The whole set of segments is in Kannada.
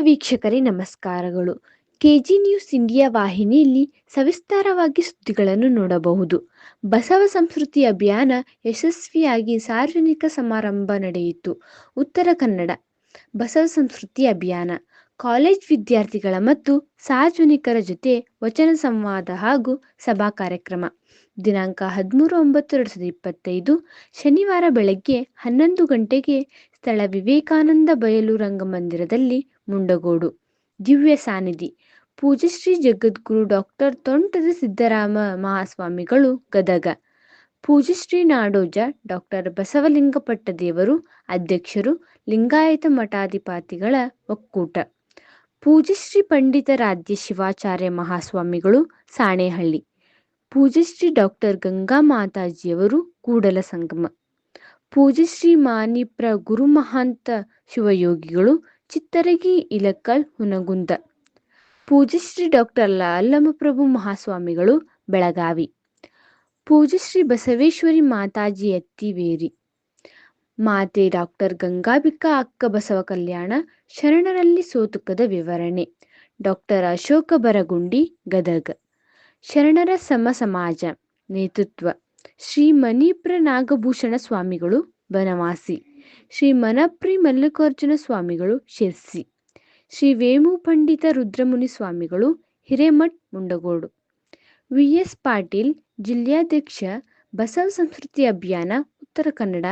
ವೀಕ್ಷಕರೇ, ನಮಸ್ಕಾರಗಳು. ಕೆಜಿ ನ್ಯೂಸ್ ಇಂಡಿಯಾ ವಾಹಿನಿಯಲ್ಲಿ ಸವಿಸ್ತಾರವಾಗಿ ಸುದ್ದಿಗಳನ್ನು ನೋಡಬಹುದು. ಬಸವ ಸಂಸ್ಕೃತಿ ಅಭಿಯಾನ ಯಶಸ್ವಿಯಾಗಿ ಸಾರ್ವಜನಿಕ ಸಮಾರಂಭ ನಡೆಯಿತು. ಉತ್ತರ ಕನ್ನಡ. ಬಸವ ಸಂಸ್ಕೃತಿ ಅಭಿಯಾನ. ಕಾಲೇಜ್ ವಿದ್ಯಾರ್ಥಿಗಳ ಮತ್ತು ಸಾರ್ವಜನಿಕರ ಜೊತೆ ವಚನ ಸಂವಾದ ಹಾಗೂ ಸಭಾ ಕಾರ್ಯಕ್ರಮ. ದಿನಾಂಕ ಹದಿಮೂರು ಒಂಬತ್ತು ಎರಡು ಸಾವಿರದ ಇಪ್ಪತ್ತೈದು. ಶನಿವಾರ ಬೆಳಗ್ಗೆ ಹನ್ನೊಂದು ಗಂಟೆಗೆ ಸ್ಥಳ ವಿವೇಕಾನಂದ ಬಯಲು ರಂಗಮಂದಿರದಲ್ಲಿ ಮುಂಡಗೋಡು ದಿವ್ಯ ಸಾನಿಧಿ. ಪೂಜಶ್ರೀ ಜಗದ್ಗುರು ಡಾಕ್ಟರ್ ತೊಂಟದ ಸಿದ್ದರಾಮ ಮಹಾಸ್ವಾಮಿಗಳು ಗದಗ. ಪೂಜಶ್ರೀ ನಾಡೋಜ ಡಾಕ್ಟರ್ ಬಸವಲಿಂಗಪಟ್ಟದೇವರು ಅಧ್ಯಕ್ಷರು ಲಿಂಗಾಯತ ಮಠಾಧಿಪತಿಗಳ ಒಕ್ಕೂಟ. ಪಂಡಿತ ಪಂಡಿತಾರಾಧ್ಯ ಶಿವಾಚಾರ್ಯ ಮಹಾಸ್ವಾಮಿಗಳು ಸಾಣೇಹಳ್ಳಿ. ಪೂಜಶ್ರೀ ಡಾಕ್ಟರ್ ಗಂಗಾ ಮಾತಾಜಿಯವರು ಕೂಡಲ ಸಂಗಮ. ಪೂಜ್ಯಶ್ರೀ ಮಾನಿಪ್ರ ಗುರುಮಹಾಂತ ಶಿವಯೋಗಿಗಳು ಚಿತ್ತರಗಿ ಇಲಕ್ಕಲ್ ಹುನಗುಂದ. ಪೂಜ್ಯಶ್ರೀ ಡಾಕ್ಟರ್ ಲಲ್ಲಮ್ಮಪ್ರಭು ಮಹಾಸ್ವಾಮಿಗಳು ಬೆಳಗಾವಿ. ಪೂಜ್ಯಶ್ರೀ ಬಸವೇಶ್ವರಿ ಮಾತಾಜಿ ಅತ್ತಿವೇರಿ ಮಾತೆ ಡಾಕ್ಟರ್ ಗಂಗಾಬಿಕಾ ಅಕ್ಕ ಬಸವ ಕಲ್ಯಾಣ ಶರಣರಲ್ಲಿ ಸೋತುಕದ ವಿವರಣೆ. ಡಾಕ್ಟರ್ ಅಶೋಕ ಬರಗುಂಡಿ ಗದಗ. ಶರಣರ ಸಮ ಸಮಾಜ ನೇತೃತ್ವ. ಶ್ರೀ ಮಣಿಪ್ರ ನಾಗಭೂಷಣ ಸ್ವಾಮಿಗಳು ಬನವಾಸಿ. ಶ್ರೀ ಮನಪ್ರಿ ಮಲ್ಲಿಕಾರ್ಜುನ ಸ್ವಾಮಿಗಳು ಶಿರ್ಸಿ ಶ್ರೀ ವೇಮು ಪಂಡಿತ ರುದ್ರಮುನಿ ಸ್ವಾಮಿಗಳು ಹಿರೇಮಠ್, ಮುಂಡಗೋಡು. ವಿ ಎಸ್ ಪಾಟೀಲ್, ಜಿಲ್ಲಾಧ್ಯಕ್ಷ, ಬಸವ ಸಂಸ್ಕೃತಿ ಅಭಿಯಾನ, ಉತ್ತರ ಕನ್ನಡ,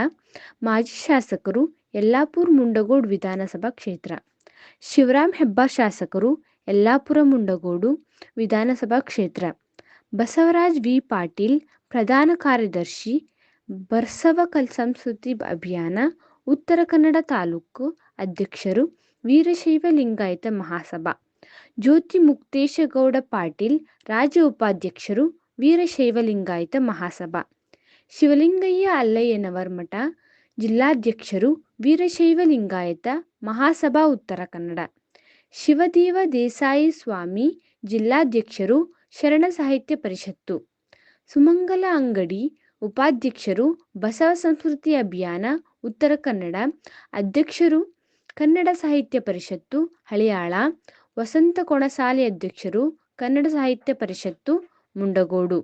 ಮಾಜಿ ಶಾಸಕರು, ಯಲ್ಲಾಪುರ ಮುಂಡಗೋಡು ವಿಧಾನಸಭಾ ಕ್ಷೇತ್ರ. ಶಿವರಾಮ್ ಹೆಬ್ಬಾರ್ ಶಾಸಕರು, ಯಲ್ಲಾಪುರ ಮುಂಡಗೋಡು ವಿಧಾನಸಭಾ ಕ್ಷೇತ್ರ. ಬಸವರಾಜ್ ವಿ. ಪಾಟೀಲ್, ಪ್ರಧಾನ ಕಾರ್ಯದರ್ಶಿ ಬಸವ ಕಲ್ ಸಂಸ್ಕೃತಿ ಅಭಿಯಾನ, ಉತ್ತರ ಕನ್ನಡ ತಾಲೂಕು ಅಧ್ಯಕ್ಷರು ವೀರಶೈವ ಲಿಂಗಾಯತ ಮಹಾಸಭಾ. ಜ್ಯೋತಿ ಮುಕ್ತೇಶಗೌಡ ಪಾಟೀಲ್, ರಾಜ್ಯ ಉಪಾಧ್ಯಕ್ಷರು ವೀರಶೈವ ಲಿಂಗಾಯತ ಮಹಾಸಭಾ. ಶಿವಲಿಂಗಯ್ಯ ಅಲ್ಲಯ್ಯನವರ್ ಮಠ, ಜಿಲ್ಲಾಧ್ಯಕ್ಷರು ವೀರಶೈವ ಲಿಂಗಾಯತ ಮಹಾಸಭಾ, ಉತ್ತರ ಕನ್ನಡ. ಶಿವದೇವ ದೇಸಾಯಿ ಸ್ವಾಮಿ, ಜಿಲ್ಲಾಧ್ಯಕ್ಷರು ಶರಣ ಸಾಹಿತ್ಯ ಪರಿಷತ್ತು. ಸುಮಂಗಲ ಅಂಗಡಿ ಉಪಾಧ್ಯಕ್ಷರು ಬಸವ ಸಂಸ್ಕೃತಿ ಅಭಿಯಾನ, ಉತ್ತರ ಕನ್ನಡ, ಅಧ್ಯಕ್ಷರು ಕನ್ನಡ ಸಾಹಿತ್ಯ ಪರಿಷತ್ತು, ಹಳಿಯಾಳ, ವಸಂತ ಕೊಣಸಾಲೆ ಅಧ್ಯಕ್ಷರು ಕನ್ನಡ ಸಾಹಿತ್ಯ ಪರಿಷತ್ತು, ಮುಂಡಗೋಡು.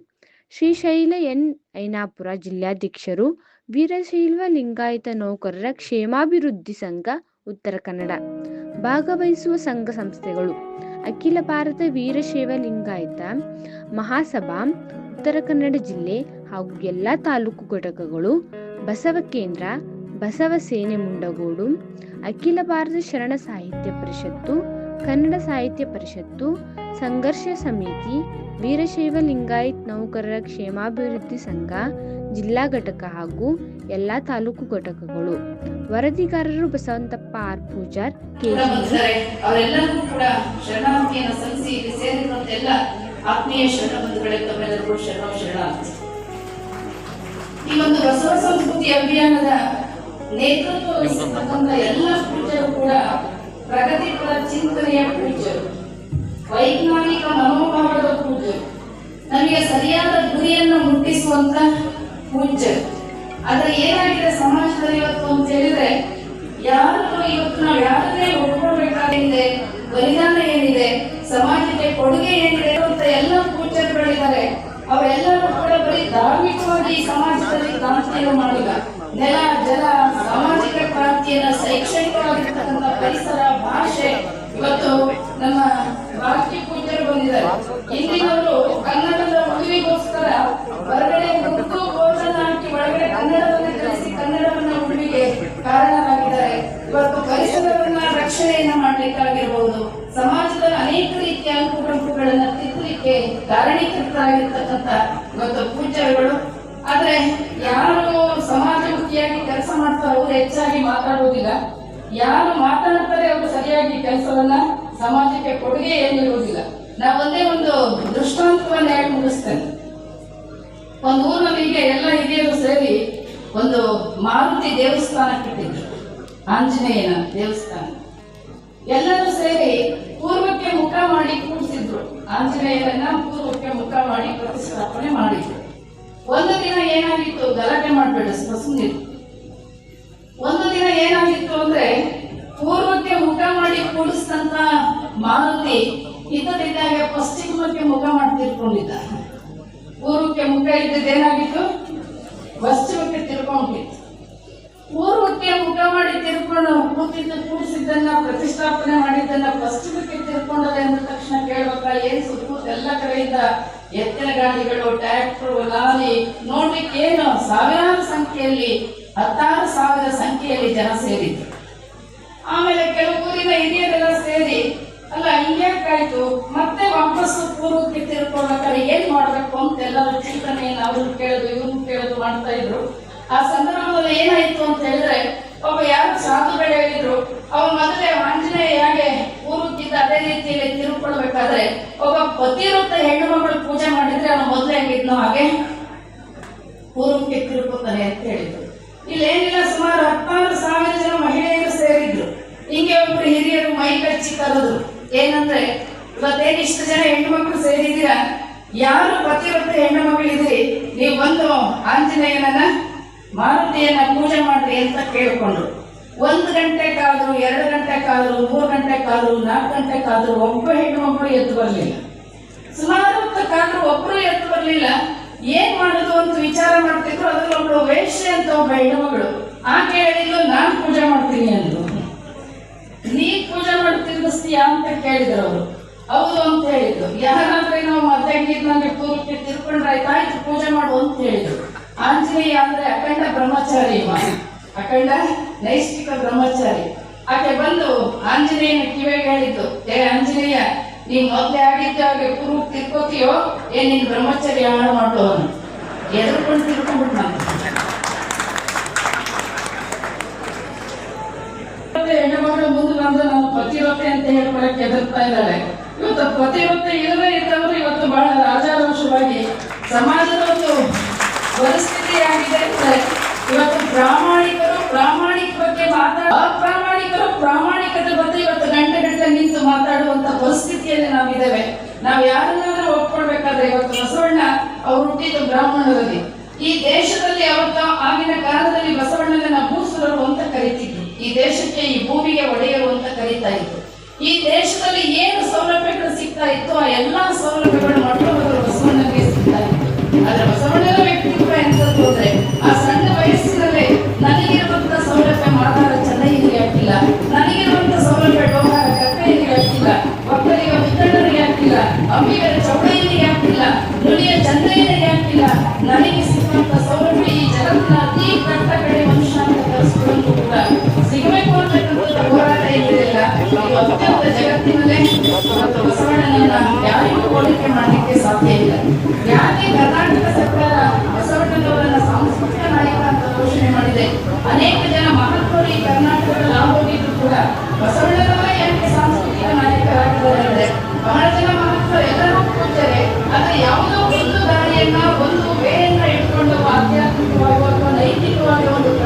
ಶ್ರೀಶೈಲ ಎನ್. ಐನಾಪುರ ಜಿಲ್ಲಾಧ್ಯಕ್ಷರು ವೀರಶೈಲ್ವ ಲಿಂಗಾಯತ ನೌಕರರ ಕ್ಷೇಮಾಭಿವೃದ್ಧಿ ಸಂಘ, ಉತ್ತರ ಕನ್ನಡ. ಭಾಗವಹಿಸುವ ಸಂಘ ಸಂಸ್ಥೆಗಳು. ಅಖಿಲ ಭಾರತ ವೀರಶೈವ ಲಿಂಗಾಯತ ಮಹಾಸಭಾ ಉತ್ತರ ಕನ್ನಡ ಜಿಲ್ಲೆ ಹಾಗೂ ಎಲ್ಲ ತಾಲೂಕು ಘಟಕಗಳು ಬಸವ ಕೇಂದ್ರ, ಬಸವ ಸೇನೆ ಮುಂಡಗೋಡು, ಅಖಿಲ ಭಾರತ ಶರಣ ಸಾಹಿತ್ಯ ಪರಿಷತ್ತು, ಕನ್ನಡ ಸಾಹಿತ್ಯ ಪರಿಷತ್ತು, ಸಂಘರ್ಷ ಸಮಿತಿ, ವೀರಶೈವ ಲಿಂಗಾಯತ್ ನೌಕರರ ಕ್ಷೇಮಾಭಿವೃದ್ಧಿ ಸಂಘ, ಜಿಲ್ಲಾ ಘಟಕ ಹಾಗೂ ಎಲ್ಲ ತಾಲೂಕು ಘಟಕಗಳು. ವರದಿಗಾರರು ಬಸವಂತಪ್ಪ ಆರ್ ಪೂಜಾರ್ ಕೆಜಿ ಆತ್ಮೀಯ ಶರಣ ಬಂಧುಗಳೇ ತಮ್ಮೆಲ್ಲರಿಗೂ ಶರಣ ಶರಣ ಈ ಒಂದು ಹೊಸ ಸಂಸ್ಕೃತಿ ಅಭಿಯಾನದ ನೇತೃತ್ವ ವಹಿಸಿರ್ತಕ್ಕಂಥ ಎಲ್ಲ ಪೂಜರು ಕೂಡ ಪ್ರಗತಿಪರ ಚಿಂತನೆಯ ಪೂಜರು ವೈಜ್ಞಾನಿಕ ಮನೋಭಾವದ ಪೂಜರು ನಮಗೆ ಸರಿಯಾದ ಗುರಿಯನ್ನು ಮುಟ್ಟಿಸುವಂತ ಪೂಜರು ಆದ್ರೆ ಏನಾಗಿದೆ ಸಮಾಜದಲ್ಲಿ ಇವತ್ತು ಅಂತ ಹೇಳಿದ್ರೆ ಯಾರು ಇವತ್ತು ನಾವು ಯಾರನ್ನೇ ಒಪ್ಕೊಳ್ಬೇಕಾಗಿದೆ ಬಲಿದಾನ ಏನಿದೆ, ಸಮಾಜಕ್ಕೆ ಕೊಡುಗೆ ಏನಿದೆ ಅಂತ ಎಲ್ಲ ಪೂಜ್ಯರುಗಳಿದ್ದಾರೆ ಅವರೆಲ್ಲರೂ ಕೂಡ ಬರೀ ಧಾರ್ಮಿಕವಾಗಿ ಸಮಾಜದಲ್ಲಿ ಕ್ರಾಂತಿಯನ್ನು ಮಾಡಿಲ್ಲ ನೆಲ, ಜಲ, ಸಾಮಾಜಿಕ ಕ್ರಾಂತಿಯನ್ನ ಶೈಕ್ಷಣಿಕವಾಗಿರ್ತಕ್ಕಂಥ ಪರಿಸರ, ಭಾಷೆ, ಇವತ್ತು ಇವತ್ತು ಪೂಜ್ಯರುಗಳು. ಆದ್ರೆ ಯಾರು ಸಮಾಜಮುಖಿಯಾಗಿ ಕೆಲಸ ಮಾಡ್ತಾರೆ ಅವರು ಹೆಚ್ಚಾಗಿ ಮಾತಾಡುವುದಿಲ್ಲ. ಯಾರು ಮಾತಾಡ್ತಾರೆ ಅವರು ಸರಿಯಾಗಿ ಕೆಲಸವನ್ನ ಸಮಾಜಕ್ಕೆ ಕೊಡುಗೆ ಏನಿರುವುದಿಲ್ಲ ನಾ ಒಂದೇ ಒಂದು ದೃಷ್ಟಾಂತವನ್ನ ಹೇಳಿ ಮುಗಿಸ್ತೇನೆ. ಒಂದು ಊರಿನಲ್ಲಿ ಎಲ್ಲ ಹಿರಿಯರು ಸೇರಿ ಒಂದು ಮಾರುತಿ ದೇವಸ್ಥಾನ ಕಟ್ಟಿದ್ರು ಆಂಜನೇಯನ ದೇವಸ್ಥಾನ. ಎಲ್ಲರೂ ಸೇರಿ ಪೂರ್ವಕ್ಕೆ ಮುಖ ಮಾಡಿ ಆಂಜನೇಯರನ್ನ ಪೂರ್ವಕ್ಕೆ ಮುಖ ಮಾಡಿ ಪ್ರತಿಷ್ಠಾಪನೆ ಮಾಡಿದ್ರು. ಒಂದು ದಿನ ಏನಾಗಿತ್ತು? ಗಲಾಟೆ ಮಾಡಬೇಡ ಸುಮ್ಮನೆ ಒಂದು ದಿನ ಏನಾಗಿತ್ತು ಅಂದ್ರೆ, ಪೂರ್ವಕ್ಕೆ ಮುಖ ಮಾಡಿ ಕೂಡಿಸಿದಂತ ಮಾರುತಿ ಇದ್ದದಿದ್ದಾಗ ಪಶ್ಚಿಮಕ್ಕೆ ಮುಖ ಮಾಡಿ ತಿರ್ಕೊಂಡಿದ್ದ ಪೂರ್ವಕ್ಕೆ ಮುಖ ಇದ್ದದ್ದೇನಾಗಿತ್ತು ಪಶ್ಚಿಮಕ್ಕೆ ತಿರ್ಕೊಂಡಿತ್ತು ಪೂರ್ವಕ್ಕೆ ಮುಖ ಮಾಡಿ ತಿರ್ಕೊಂಡು ಕೂತಿದ್ದ, ಕೂಡಿಸಿದ್ದನ್ನ, ಪ್ರತಿಷ್ಠಾಪನೆ ಮಾಡಿದ್ದನ್ನ ಪಶ್ಚಿಮಕ್ಕೆ ತಿರ್ಕೊಂಡದೆ ಅಂದ ತಕ್ಷಣ ಕೇಳ್ಬೇಕ, ಏನ್ ಸುತ್ತಮುತ್ತ ಎಲ್ಲ ಕಡೆಯಿಂದ ಎತ್ತಿನ ಗಾಡಿಗಳು ಟ್ರ್ಯಾಕ್ಟರ್ ಲಾರಿ ನೋಡ್ಲಿಕ್ಕೆ ಏನು ಸಾವಿರಾರು ಸಂಖ್ಯೆಯಲ್ಲಿ, ಹತ್ತಾರು ಸಾವಿರ ಸಂಖ್ಯೆಯಲ್ಲಿ ಜನ ಸೇರಿದ್ರು. ಆಮೇಲೆ ಕೆಲವು ಊರಿನ ಹಿರಿಯರೆಲ್ಲ ಸೇರಿ, ಅಲ್ಲ ಹಿಂಗ್ಯಾಕಾಯ್ತು ಮತ್ತೆ ವಾಪಸ್ಸು ಪೂರ್ವಕ್ಕೆ ತಿರ್ಕೊಳ್ಬೇಕಾದ್ರೆ ಏನ್ ಮಾಡ್ಬೇಕು ಅಂತ ಎಲ್ಲರೂ ಚಿಂತನೆಯನ್ನು ಅವ್ರನ್ನ ಕೇಳೋದು ಇವ್ರನ್ನ ಕೇಳೋದು ಮಾಡ್ತಾ ಇದ್ರು. ಆ ಸಂದರ್ಭದಲ್ಲಿ ಏನಾಯ್ತು ಅಂತ ಹೇಳಿದ್ರೆ ಒಬ್ಬ ಯಾರು ಸಾಧುಗಳು ಹೇಳಿದ್ರು. ಅವ್ರು ಮದುವೆ ಆಂಜನೇಯ ಹೇಗೆ ಊರುತ್ತಿದ್ದ ಅದೇ ರೀತಿಯಲ್ಲಿ ತಿರುಕೊಳ್ಬೇಕಾದ್ರೆ ಒಬ್ಬ ಪತಿವೃತ್ತ ಹೆಣ್ಣು ಮಗಳು ಪೂಜೆ ಮಾಡಿದ್ರೆ ಅವನು ಮೊದಲೇ ಹೇಗಿದ್ನೋ ಹಾಗೆ ಊರುಕ್ಕೆ ತಿರುಗುತ್ತಾನೆ ಅಂತ ಹೇಳಿದ್ರು. ಇಲ್ಲೇನಿಲ್ಲ ಸುಮಾರು ಹತ್ತಾರು ಸಾವಿರ ಜನ ಮಹಿಳೆಯರು ಸೇರಿದ್ರು. ಹಿಂಗೆ ಒಬ್ರು ಹಿರಿಯರು ಮೈ ಕಚ್ಚಿ ಕರೆದ್ರು ಏನಂದ್ರೆ, ಇವತ್ತೇನು ಇಷ್ಟು ಜನ ಹೆಣ್ಣು ಮಕ್ಕಳು ಸೇರಿದ್ದೀರಾ? ಯಾರು ಪತಿವ್ರತ ಹೆಣ್ಣು ಮಗಳಿದ್ರಿ ನೀವು ಬಂದು ಆಂಜನೇಯನನ್ನ ಮಾರುತಿಯನ್ನ ಪೂಜೆ ಮಾಡ್ರಿ ಅಂತ ಕೇಳಿಕೊಂಡ್ರು. ಒಂದು ಗಂಟೆ ಕಾದ್ರು ಎರಡು ಗಂಟೆ ಕಾದ್ರು ಮೂರು ಗಂಟೆ ಕಾದ್ರು ನಾಲ್ಕು ಗಂಟೆ ಕಾದ್ರು ಒಬ್ಬ ಹೆಣ್ಣು ಮಕ್ಕಳು ಎದ್ದು ಬರಲಿಲ್ಲ. ಸುಮಾರು ಕಾದ್ರು ಒಬ್ರು ಎದ್ದು ಬರಲಿಲ್ಲ. ಏನ್ ಮಾಡುದು ಅಂತ ವಿಚಾರ ಮಾಡ್ತಿದ್ರು, ಅದ್ರಲ್ಲಿ ಒಬ್ಳು ವೇಷ್ಯ ಅಂತ ಒಬ್ಬ ಹೆಣ್ಣುಮಗಳು ಆಕೆ ಹೇಳಿದ್ಲು ನಾನು ಪೂಜೆ ಮಾಡ್ತೀನಿ ಅಂದ್ರು. ನೀ ಪೂಜೆ ಮಾಡ್ತಿರ್ಸ್ತೀಯ ಅಂತ ಕೇಳಿದ್ರು ಅವರು. ಹೌದು ಅಂತ ಹೇಳಿದ್ರು. ಯಾರಾದ್ರೆ ನಾವು ಮಧ್ಯಾಹ್ನ ನಮಗೆ ಪೂರ್ವಕ್ಕೆ ತಿರ್ಕೊಂಡ್ರೆ ಆಯ್ತಾಯ್ತು ಪೂಜೆ ಮಾಡು ಅಂತ ಹೇಳಿದ್ರು ಆಂಜನೇಯ ಅಂದ್ರೆ ಅಖಂಡ ಬ್ರಹ್ಮಚಾರಿ. ಅಖಂಡ ನೈಷ್ಠಿಕ ಬ್ರಹ್ಮಚಾರಿ. ಆಕೆ ಬಂದು ಆಂಜನೇಯನ ಕಿವಿಗೆ ಹೇಳಿದ್ದು, ಏ ಆಂಜನೇಯ ನೀನ್ ಮೊದ್ಲೇ ಆಗಿದ್ದ ಹಾಗೆ ಪೂರ್ವ ತಿರ್ಕೋತೀಯೋ? ಏ ನಿನ್ ಬ್ರಹ್ಮಚಾರಿ ಹಾಳು ಮಾಡೋ ಅವನು ಎದುರ್ಕೊಂಡು ತಿರ್ಕೊಂಡ್ಬಿಟ್ಟು ನಾನು ಮತ್ತೆ ಹೆಣ್ಣುಮಗಳು ಮುಂದೆ ಬಂದು ನಾನು ಪತಿವ್ರತೆ ಅಂತ ಹೇಳ್ಕೊಳಕ್ಕೆ ಎದುರ್ತಾ ಇದ್ದಾಳೆ. ಇವತ್ತು ಪತಿವ್ರತೆ ಇಲ್ಲದೆ ಇದ್ದವರು ಇವತ್ತು ಬಹಳ ರಾಜಾರೋಷವಾಗಿ ಸಮಾಜದ ಒಂದು ಪರಿಸ್ಥಿತಿ ಆಗಿದೆ ಅಂದ್ರೆ ಇವತ್ತು ಪ್ರಾಮಾಣಿಕರು, ಪ್ರಾಮಾಣಿಕ ಬಗ್ಗೆ ಮಾತಾಡ, ಅಪ್ರಾಮಾಣಿಕರು, ಪ್ರಾಮಾಣಿಕತೆ ಬಗ್ಗೆ ಇವತ್ತು ಗಂಟೆ ಗಂಟೆ ನಿಂತು ಮಾತಾಡುವಂತ ಪರಿಸ್ಥಿತಿಯಲ್ಲಿ ನಾವಿದ್ದೇವೆ. ನಾವು ಯಾರನ್ನಾದ್ರೂ ಒಪ್ಕೊಳ್ಬೇಕಾದ್ರೆ ಇವತ್ತು ಬಸವಣ್ಣ ಅವ್ರು ಹುಟ್ಟಿದ್ದು ಬ್ರಾಹ್ಮಣರಲ್ಲಿ. ಈ ದೇಶದಲ್ಲಿ ಅವತ್ತ ಆಗಿನ ಕಾಲದಲ್ಲಿ ಬಸವಣ್ಣನ ಭೂಸುರರು ಅಂತ ಕರಿತಿದ್ರು ಈ ದೇಶಕ್ಕೆ ಈ ಭೂಮಿಗೆ ಒಡೆಯರು ಅಂತ ಕರೀತಾ ಇದ್ರು. ಈ ದೇಶದಲ್ಲಿ ಏನು ಸೌಲಭ್ಯಗಳು ಸಿಗ್ತಾ ಇತ್ತು, ಆ ಎಲ್ಲಾ ಸೌಲಭ್ಯಗಳು ಮೊಟ್ಟಮೊದಲು ನನಗೆ ಸಿಕ್ಕಂತ ಸೌಲಭ್ಯ ಈ ಜಗತ್ತಿನ ಕಡೆ ಕೂಡ ಇರಲಿಲ್ಲ ಅತ್ಯಂತ ಜಗತ್ತಿನಲ್ಲೇ ಇವತ್ತು ಬಸವಣ್ಣನನ್ನ ಯಾರಿಗೂ ಹೋಲಿಕೆ ಮಾಡಲಿಕ್ಕೆ ಸಾಧ್ಯ ಇಲ್ಲ. ಯಾಕೆ ಕರ್ನಾಟಕ ಸಾಂಸ್ಕೃತಿಕ ನಾಯಕ ಅಂತ ಘೋಷಣೆ ಮಾಡಿದೆ? ಅನೇಕ ಜನ ಮಹತ್ವರು ಕರ್ನಾಟಕದಲ್ಲಿ ಕೂಡ ಬಸವಣ್ಣನವರೇ ಸಾಂಸ್ಕೃತಿಕ ನಾಯಕರಾಗಿದ್ದಾರೆ ಬಹಳ ಜನ ಎಲ್ಲರೂ ಯಾವುದೋ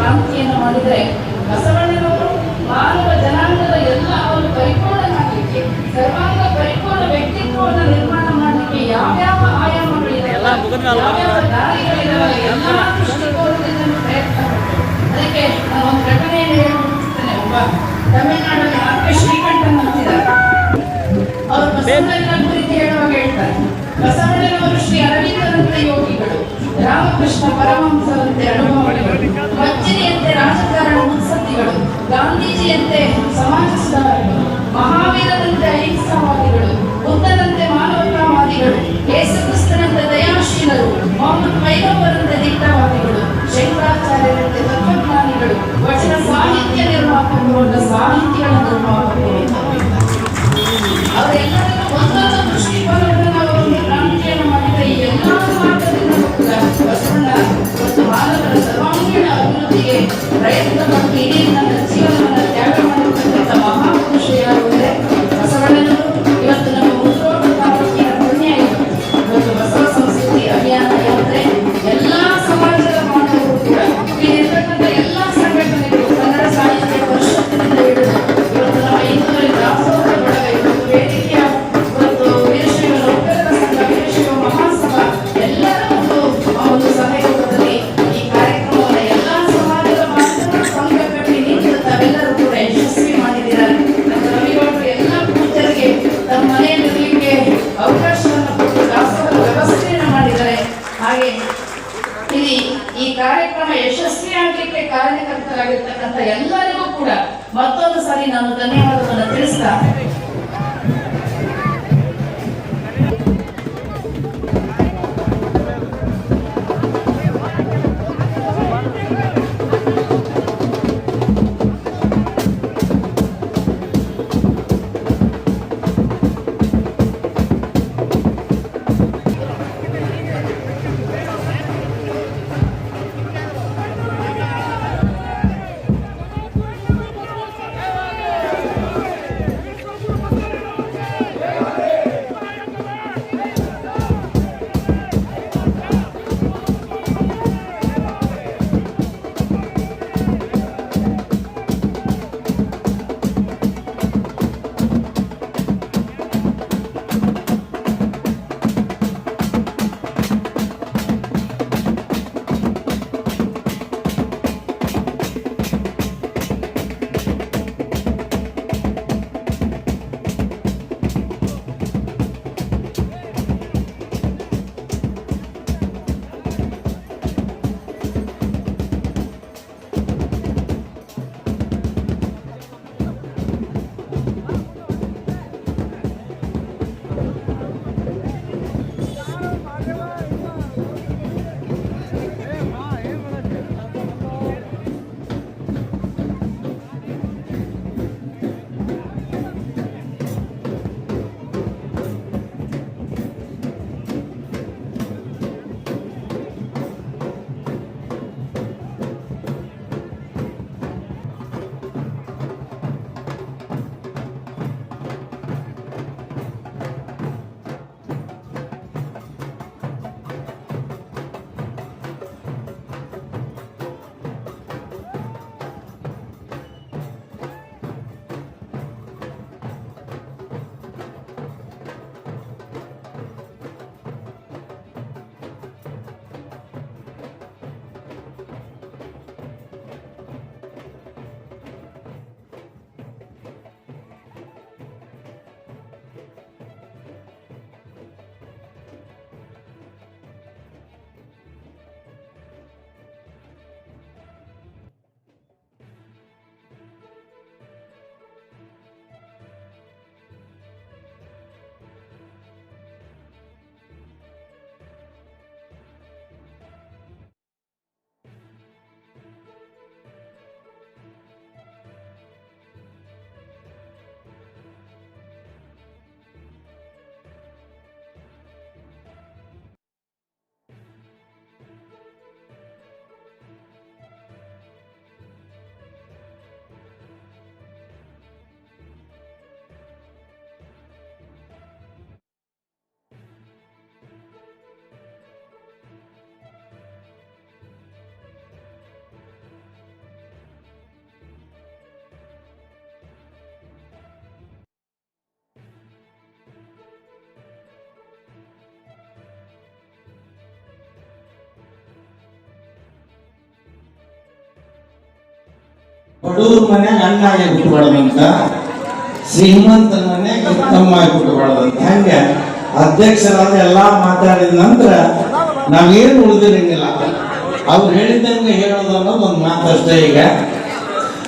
ಕ್ರಾಂತಿಯನ್ನ ಮಾಡಿದರೆ ಬಸವಣ್ಣನವರು ಮಾನವ ಜನಾಂಗದ ಎಲ್ಲ ಅವರು ಪರಿಪೂರ್ಣನಾಗಲಿಕ್ಕೆ ಸರ್ವಾಂಗ ಪರಿಪೂರ್ಣ ವ್ಯಕ್ತಿತ್ವವನ್ನು ನಿರ್ಮಾಣ ಮಾಡಲಿಕ್ಕೆ ಯಾವ್ಯಾವ ಆಯಾಮಗಳಿದೆ ಯಾವ್ಯಾವ ದಾರಿಗಳಿದಾವೆ ಎಲ್ಲ ದೃಷ್ಟಿಕೋನದಿಂದ ಪ್ರಯತ್ನ ಅದಕ್ಕೆ ನಾನು ಒಂದು ಘಟನೆಯನ್ನು ಹೇಳ್ಬಿಡ್ತೇನೆ ಒಬ್ಬ ತಮಿಳುನಾಡಲ್ಲಿ ಆರ್ ಕೆ ಶ್ರೀಕಂಠನ್ ಅಂತಿದ್ದಾರೆ ಅವರು ಬಸವಣ್ಣನ ಕುರಿತು ಹೇಳುವಾಗ ಹೇಳ್ತಾರೆ. ಬಸವಣ್ಣನವರು ಶ್ರೀ ಅರವಿಂದರಂತ ಯೋಗಿಗಳು. ರಾಮಕೃಷ್ಣ ಪರಮಹಂಸರಂತೆ ಅನುಭವಗಳು ಮಜ್ಜಿನಿಯಂತೆ ರಾಜಕಾರಣ ಮುತ್ಸದ್ದಿಗಳು ಗಾಂಧೀಜಿಯಂತೆ ಸಮಾಜ ಸುಧಾರಕರು ಮಹಾವೀರದಂತೆ ಅಹಿಂಸಾವಾದಿಗಳು ಬುದ್ಧನಂತೆ ಮಾನವತಾವಾದಿಗಳು ಯೇಸುಕ್ರಿಸ್ತನಂತೆ ದಯಾಶೀಲರು ಮೊಹಮ್ಮದ್ ಪೈಗಂಬರಂತೆ ದಿಟ್ಟವಾದಿಗಳು ಶಂಕರಾಚಾರ್ಯರಂತೆ ತತ್ವಜ್ಞಾನಿಗಳು ವಚನ ಸಾಹಿತ್ಯ ನಿರ್ಮಾಪಕರು ಅಂತ ಸಾಹಿತ್ಯಗಳ ನಿರ್ಮಾಪಕರು ಬಡವ್ರ ಮನ್ಯಾಗ ಅಣ್ಣಾಗಿ ಹುಟ್ಟಬಾರ್ದಂತ ಶ್ರೀಮಂತನ ಮನ್ಯಾಗ ತಮ್ಮಾಗಿ ಹುಟ್ಟಬಾರ್ದಂತ ಹಂಗೆ? ಅಧ್ಯಕ್ಷರಾದ ಎಲ್ಲಾ ಮಾತಾಡಿದ ನಂತರ ನಾವೇನು ಉಳಿದಿರಂಗಿಲ್ಲ. ಅವ್ರು ಹೇಳಿದಂಗೆ ಹೇಳೋದು ಅನ್ನೋದು ಒಂದು ಮಾತಷ್ಟೇ ಈಗ.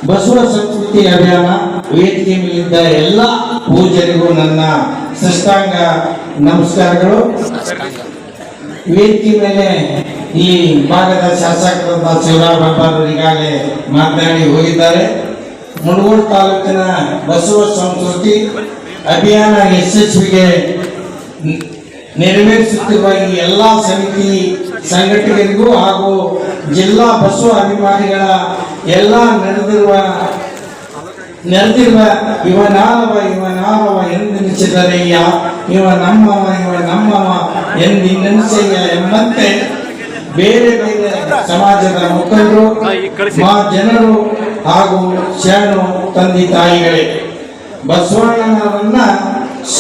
ಬಸವ ಸಂಸ್ಕೃತಿ ಅಭಿಯಾನ, ವೇದಿಕೆ ಮೇಲಿದ್ದ ಎಲ್ಲ ಪೂಜರಿಗೂ ನನ್ನ ಸಷ್ಟಾಂಗ ನಮಸ್ಕಾರಗಳು. ವೇದಿಕೆ ಮೇಲೆ ಈ ಭಾಗದ ಶಾಸಕರಾದ ಶಿವರಾಮ್ ಹಬ್ಬರು ಈಗಾಗಲೇ ಮಾತನಾಡಿ ಹೋಗಿದ್ದಾರೆ. ಮುಳಗೋಡು ತಾಲೂಕಿನ ಬಸವ ಸಂಸ್ಕೃತಿ ಅಭಿಯಾನ ಯಶಸ್ವಿಗೆ ನೆರವೇರಿಸುತ್ತಿರುವ ಈ ಎಲ್ಲ ಸಮಿತಿ ಸಂಘಟಕರಿಗೂ ಹಾಗೂ ಜಿಲ್ಲಾ ಬಸವ ಅಭಿಮಾನಿಗಳ ಎಲ್ಲ ನಡೆದಿರುವ ನೆರೆದಿರುವ ಇವ ನಾನವ ಇವ ನಾನವ ಎಂದೆನಿಸಿದರಯ್ಯ ಇವ ನಮ್ಮವ ಇವ ನಮ್ಮವ ಎಂದು ನೆನೆಸಯ್ಯ ಎಂಬಂತೆ ಬೇರೆ ಬೇರೆ ಸಮಾಜದ ಮುಖಂಡರು ಮಾ ಜನರು ಹಾಗೂ ಶರಣು ತಂದೆ ತಾಯಿಗಳೇ ಬಸವಣ್ಣನವರನ್ನ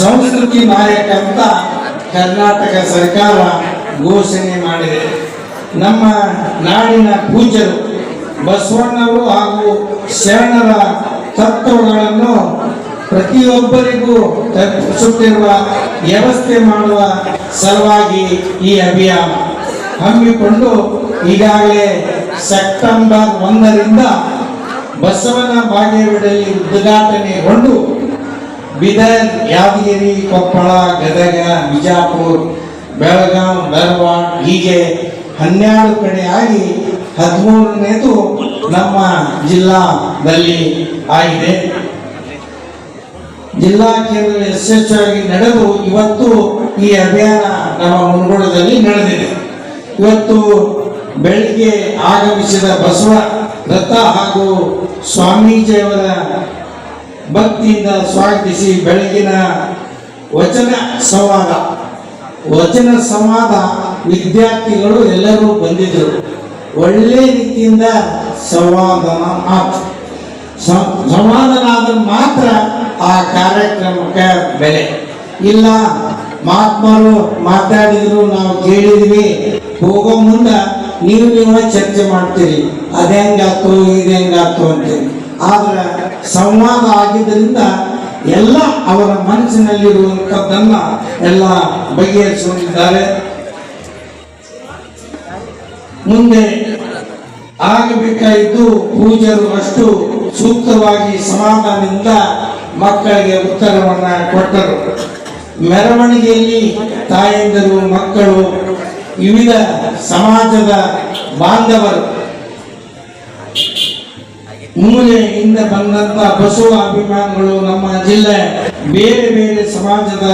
ಸಂಸ್ಕೃತಿ ನಾಯಕ ಅಂತ ಕರ್ನಾಟಕ ಸರ್ಕಾರ ಘೋಷಣೆ ಮಾಡಿದೆ. ನಮ್ಮ ನಾಡಿನ ಪೂಜ್ಯರು ಬಸವಣ್ಣರು ಹಾಗೂ ಶರಣರ ತತ್ವಗಳನ್ನು ಪ್ರತಿಯೊಬ್ಬರಿಗೂ ತಲುಪಿಸುತ್ತಿರುವ ವ್ಯವಸ್ಥೆ ಮಾಡುವ ಸಲುವಾಗಿ ಈ ಅಭಿಯಾನ. ಹಮ್ಮಿಕೊಂಡು ಈಗಾಗಲೇ ಸೆಪ್ಟೆಂಬರ್ ಒಂದರಿಂದ ಬಸವನ ಬಾಗೇವಾಡಿಯಲ್ಲಿ ಉದ್ಘಾಟನೆಗೊಂಡು ಬೀದರ್, ಯಾದಗಿರಿ, ಕೊಪ್ಪಳ, ಗದಗ, ಬಿಜಾಪುರ್, ಬೆಳಗಾಂ, ಧಾರವಾಡ ಹೀಗೆ ಹನ್ನೆರಡು ಕಡೆ ಆಗಿ ಹದಿಮೂರನೇದು ನಮ್ಮ ಜಿಲ್ಲಾದಲ್ಲಿ ಆಗಿದೆ. ಜಿಲ್ಲಾ ಕೇಂದ್ರ ಯಶಸ್ವಿಯಾಗಿ ನಡೆದು ಇವತ್ತು ಈ ಅಭಿಯಾನ ನಮ್ಮ ಮುಂಗೋಡದಲ್ಲಿ ನಡೆದಿದೆ. ಇವತ್ತು ಬೆಳಿಗ್ಗೆ ಆಗಮಿಸಿದ ಬಸವ ರಥ ಹಾಗೂ ಸ್ವಾಮೀಜಿಯವರ ಭಕ್ತಿಯಿಂದ ಸ್ವಾಗತಿಸಿ ಬೆಳಗಿನ ವಚನ ಸಂವಾದ. ವಚನ ಸಂವಾದ ವಿದ್ಯಾರ್ಥಿಗಳು ಎಲ್ಲರೂ ಬಂದಿದ್ದರು. ಒಳ್ಳೆ ರೀತಿಯಿಂದ ಸಂವಾದನ ಆಯ್ತು ಸಮಾಧಾನ ಆದ್ರೆ ಮಾತ್ರ ಆ ಕಾರ್ಯಕ್ರಮಕ್ಕೆ ಬೆಲೆ. ಇಲ್ಲ, ಮಹಾತ್ಮರು ಮಾತಾಡಿದ್ರು, ನಾವು ಕೇಳಿದ್ವಿ ಹೋಗೋ ಮುಂದ ನೀವು ನೀವು ಚರ್ಚೆ ಮಾಡ್ತೀರಿ ಅದೇಂಗಾತು ಇದೇಂಗಾತು ಅಂತೇಳಿ. ಆದ್ರೆ ಸಂವಾದ ಆಗಿದ್ದರಿಂದ ಎಲ್ಲ ಅವರ ಮನಸ್ಸಿನಲ್ಲಿರುವಂಥದ್ದನ್ನ ಎಲ್ಲ ಬಗೆಹರಿಸಿಕೊಂಡಿದ್ದಾರೆ. ಮುಂದೆ ಆಗಬೇಕಾಯಿತು ಪೂಜರು ಅಷ್ಟು ಸೂಕ್ತವಾಗಿ ಸಮಾಧಾನದಿಂದ ಮಕ್ಕಳಿಗೆ ಉತ್ತರವನ್ನ ಕೊಟ್ಟರು. ಮೆರವಣಿಗೆಯಲ್ಲಿ ತಾಯಂದಿರು, ಮಕ್ಕಳು ವಿವಿಧ ಸಮಾಜದ ಬಾಂಧವರು ಮೂಲೆಯಿಂದ ಬಂದಂತ ಬಸವ ಅಭಿಮಾನಿಗಳು ನಮ್ಮ ಜಿಲ್ಲೆ, ಬೇರೆ ಬೇರೆ ಸಮಾಜದ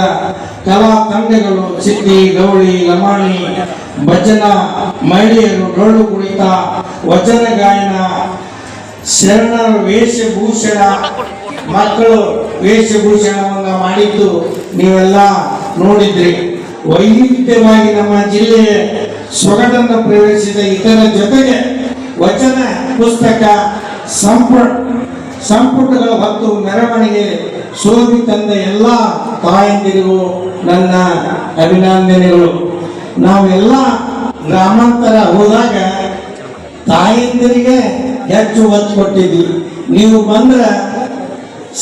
ಕಲಾ ತಂಡಗಳು ಸಿದ್ದಿ ಗೌಳಿ, ಲಮಾಣಿ, ಭಜನ, ಮಹಿಳೆಯರು ಡೊಳ್ಳು ಕುಣಿತ, ವಚನ ಗಾಯನ ಶರಣರ ವೇಷಭೂಷಣ, ಮಕ್ಕಳು ವೇಷಭೂಷಣವನ್ನು ಮಾಡಿದ್ದು ನೀವೆಲ್ಲ ನೋಡಿದ್ರಿ. ವೈವಿಧ್ಯವಾಗಿ ನಮ್ಮ ಜಿಲ್ಲೆಯ ಸೊಗಡನ್ನು ಪ್ರವೇಶಿಸಿದ ಇತರ ಜೊತೆಗೆ ವಚನ, ಪುಸ್ತಕ ಸಂಪುಟ ಸಂಪುಟಗಳ ಹೊತ್ತು ಮೆರವಣಿಗೆ ಸೋದಿ ತಂದ ಎಲ್ಲ ತಾಯಂದಿರಿಗೂ ನನ್ನ ಅಭಿನಂದನೆಗಳು. ನಾವೆಲ್ಲ ಗ್ರಾಮಾಂತರ ಹೋದಾಗ ತಾಯಂದಿರಿಗೆ ಹೆಚ್ಚು ಒತ್ತು ಕೊಟ್ಟಿದ್ವಿ. ನೀವು ಬಂದ್ರೆ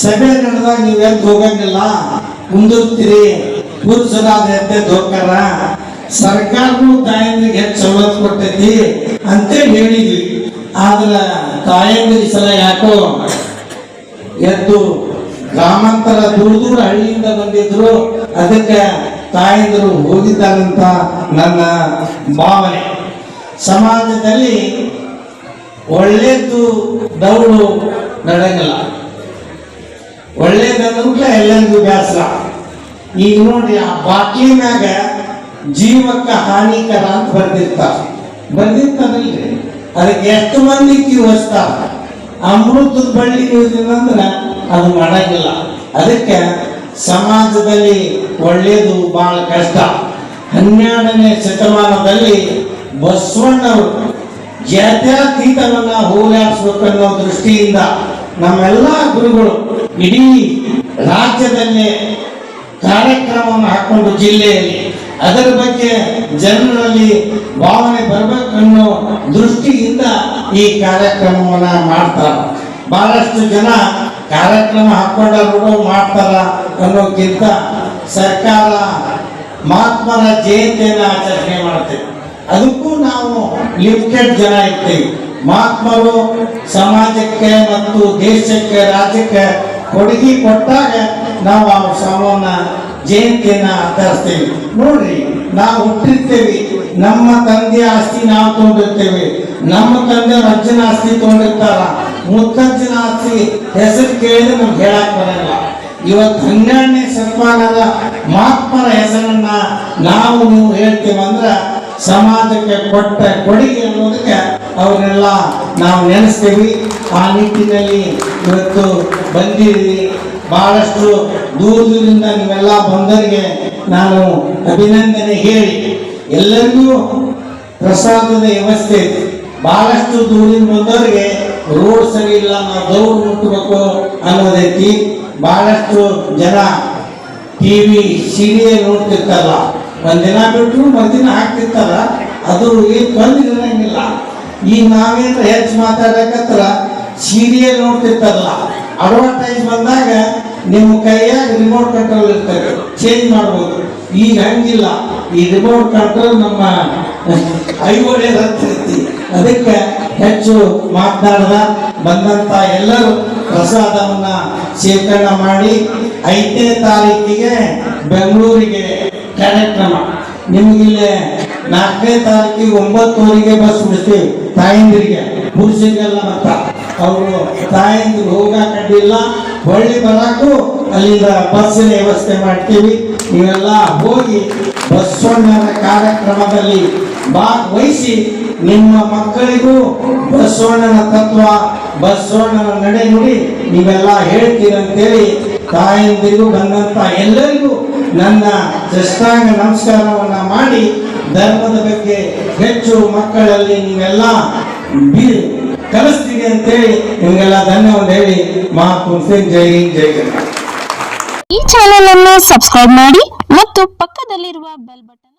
ಸಭೆ ನಡೆದಾಗ ನೀವು ಎದ್ದು ಹೋಗಂಗಿಲ್ಲ, ಕುಂದಿರ್ತೀರಿ. ಎದ್ದೆದ್ದು ಹೋಗ್ತಾರ ಸರ್ಕಾರನು ತಾಯಂದಿರಿಗೆ ಹೆಚ್ಚು ಸವಲತ್ತು ಕೊಟ್ಟೈತಿ ಅಂತೇಳಿ ಹೇಳಿದ್ವಿ. ಆದ್ರ ತಾಯಂದಿ ಸಲ ಯಾಕೋ ಎದ್ದು ಗ್ರಾಮಾಂತರ ದೂರ ದೂರ ಹಳ್ಳಿಯಿಂದ ಬಂದಿದ್ರು. ಅದಕ್ಕೆ ತಾಯಂದರು ಹೋಗಿದ್ದಾರಂತ ನನ್ನ ಭಾವನೆ. ಸಮಾಜದಲ್ಲಿ ಒಳ್ಳೇದು ದೌಡು ನಡೆಯಲ್ಲ ಒಳ್ಳೇದಂದ್ರೆ ಎಲ್ಲರಿಗೂ ಬೇಸರ ಈಗ ನೋಡ್ರಿ ಆ ಬಾಟ್ಲಿ ಮ್ಯಾಗ ಜೀವಕ್ಕ ಹಾನಿಕರ ಅಂತ ಬರ್ದಿರ್ತಾರ. ಬರ್ದಿರ್ತಾರಲ್ರಿ? ಅದಕ್ಕೆ ಎಷ್ಟು ಮಂದಿ ಕಿವಸ್ತಾರ ಅಮೃತದ ಬಳ್ಳಿ ಅಂದ್ರೆ ಅದು ಮಾಡಂಗಿಲ್ಲ. ಅದಕ್ಕೆ ಸಮಾಜದಲ್ಲಿ ಒಳ್ಳೇದು ಬಹಳ ಕಷ್ಟ. ಹನ್ನೆರಡನೇ ಶತಮಾನದಲ್ಲಿ ಬಸವಣ್ಣವರು ಜಾತ್ಯತೀತವನ್ನ ಹೋರಾಡಿಸ್ಬೇಕನ್ನೋ ದೃಷ್ಟಿಯಿಂದ ನಮ್ಮೆಲ್ಲ ಗುರುಗಳು ಇಡೀ ರಾಜ್ಯದಲ್ಲೇ ಕಾರ್ಯಕ್ರಮವನ್ನು ಹಾಕೊಂಡು ಜಿಲ್ಲೆಯಲ್ಲಿ ಅದರ ಬಗ್ಗೆ ಜನರಲ್ಲಿ ಭಾವನೆ ಬರಬೇಕನ್ನೋ ದೃಷ್ಟಿಯಿಂದ ಈ ಕಾರ್ಯಕ್ರಮವನ್ನ ಮಾಡ್ತಾರೆ. ಬಹಳಷ್ಟು ಜನ ಕಾರ್ಯಕ್ರಮ ಹಾಕೊಂಡವರು ಮಾಡ್ತಾರ ಅನ್ನೋಕ್ಕಿಂತ ಸರ್ಕಾರ ಮಹಾತ್ಮರ ಜಯಂತಿಯನ್ನು ಆಚರಣೆ ಮಾಡ್ತೇವೆ ಅದಕ್ಕೂ ನಾವು ಲಿಮಿಟೆಡ್ ಜನ ಇರ್ತೀವಿ. ಮಹಾತ್ಮರು ಸಮಾಜಕ್ಕೆ ಮತ್ತು ದೇಶಕ್ಕೆ, ರಾಜ್ಯಕ್ಕೆ ಕೊಡುಗೆ ಕೊಟ್ಟಾಗ ನಾವು ಆ ಸಾವನ್ನ ಜಯಂತಿಯನ್ನ ಆಚರಿಸ್ತೇವೆ. ನೋಡ್ರಿ, ನಾವು ಹುಟ್ಟಿರ್ತೇವೆ. ನಮ್ಮ ತಂದೆ ಆಸ್ತಿ ನಾವು ತಗೊಂಡಿರ್ತೇವೆ. ನಮ್ಮ ತಂದೆ ಅಜ್ಜನ ಆಸ್ತಿ ತಗೊಂಡಿರ್ತಾರ. ಮುತ್ತಜ್ಜನ ಆಸ್ತಿ ಹೆಸರು ಕೇಳಿದ್ರೆ ನಮ್ಗೆ ಹೇಳಕ್ ಬರಲ್ಲ. ಇವತ್ತು ಹನ್ನೆರಡನೇ ಶತಮಾನದ ಮಹಾತ್ಮರ ಹೆಸರನ್ನ ನಾವು ನೀವು ಹೇಳ್ತೇವಂದ್ರ ಸಮಾಜಕ್ಕೆ ಕೊಟ್ಟ ಕೊಡುಗೆ ಅನ್ನೋದಕ್ಕೆ ಅವರೆಲ್ಲ ನಾವು ನೆನೆಸ್ತೇವೆ. ಆ ನಿಟ್ಟಿನಲ್ಲಿ ಇವತ್ತು ಬಂದಿದ್ದೀವಿ ಬಹಳಷ್ಟು ದೂರ ದೂರಿಂದ ನೀವೆಲ್ಲ ಬಂದರಿಗೆ ನಾನು ಅಭಿನಂದನೆ ಹೇಳಿ. ಎಲ್ಲರಿಗೂ ಪ್ರಸಾದದ ವ್ಯವಸ್ಥೆ. ಇದೆ ಬಹಳಷ್ಟು ದೂರಿಂದ ಬಂದವರಿಗೆ ರೋಡ್ ಸರಿ ಇಲ್ಲ, ನಾವು ದೌಡ್ ಮುಟ್ಟಬೇಕು ಅನ್ನೋದೈತಿ ಬಹಳಷ್ಟು ಜನ ಟಿವಿ ಸೀರಿಯಲ್ ನೋಡ್ತಿರ್ತಾರಲ್ಲ. ಒಂದಿನ ಬಿಟ್ಟರು ಮರುದಿನ ಹಾಕ್ತಿರ್ತಾರ ಅದು ಏನು ಬಂದಿರಂಗಿಲ್ಲ ಈಗ ನಾವೇನು ಹೆಚ್ಚು ಮಾತಾಡಕತ್ರ ಸೀರಿಯಲ್ ನೋಡ್ತಿರ್ತಾರಲ್ಲ. ಅಡ್ವರ್ಟೈಸ್ ಬಂದಾಗ ನಿಮ್ಮ ಕೈಯಾಗ ರಿಮೋಟ್ ಕಂಟ್ರೋಲ್ ಇರ್ತದೆ. ಚೇಂಜ್ ಮಾಡ್ಬೋದು. ಈಗ ಹಂಗಿಲ್ಲ. ಈ ರಿಮೋಟ್ ಕಂಟ್ರೋಲ್ ನಮ್ಮ ಐವಳೆ ಹತ್ತಿರ್ತಿ ಅದಕ್ಕೆ ಹೆಚ್ಚು ಮಾತನಾಡದ ಬಂದಂತ ಎಲ್ಲರೂ ಪ್ರಸಾದವನ್ನ ಶೇಖರಣೆ ಮಾಡಿ ಐದನೇ ತಾರೀಕಿಗೆ ಬೆಂಗಳೂರಿಗೆ ಕಾರ್ಯಕ್ರಮ. ನಿಮಗಿಲ್ಲಿ ನಾಲ್ಕನೇ ತಾರೀಕಿಗೆ ಒಂಬತ್ತುವರೆಗೆ ಬಸ್ ಬಿಡ್ತೀವಿ. ತಾಯಂದಿರಿಗೆ. ಪುರುಷರಿಗೆಲ್ಲ ಮತ್ತ? ಅವರು ತಾಯಿಂದ ಹೋಗ ಕಂಡಿಲ್ಲ ಹೊಳ್ಳಿ ಬರಕು, ಅಲ್ಲಿಂದ ಬಸ್ಸಿನ ವ್ಯವಸ್ಥೆ ಮಾಡ್ತೀವಿ. ನೀವೆಲ್ಲ ಹೋಗಿ ಬಸವಣ್ಣನ ಕಾರ್ಯಕ್ರಮದಲ್ಲಿ ಭಾಗವಹಿಸಿ ನಿಮ್ಮ ಮಕ್ಕಳಿಗೂ ಬಸವಣ್ಣನ ತತ್ವ ಬಸವಣ್ಣನ ನಡೆ ನುಡಿ ನೀವೆಲ್ಲ ಹೇಳ್ತೀರಂತೇಳಿ ತಾಯಿಂದಿಗೂ ಬಂದಂತ ಎಲ್ಲರಿಗೂ ನನ್ನ ಜಷ್ಟಾಂಗ ನಮಸ್ಕಾರವನ್ನು ಮಾಡಿ, ಧರ್ಮದ ಬಗ್ಗೆ ಹೆಚ್ಚು ಮಕ್ಕಳಲ್ಲಿ ನೀವೆಲ್ಲ ಕಲಿಸ್ತೀರಿ ಅಂತೇಳಿ ನಿಮಗೆಲ್ಲ ಧನ್ಯವಾದ ಹೇಳಿ ಮಾತು ಮುಗಿಸ್ತೇನೆ. ಜೈ ಜೈ ಈ ಚಾನೆಲ್ ಅನ್ನು ಸಬ್ಸ್ಕ್ರೈಬ್ ಮಾಡಿ ಮತ್ತು ಪಕ್ಕದಲ್ಲಿರುವ ಬೆಲ್ ಬಟನ್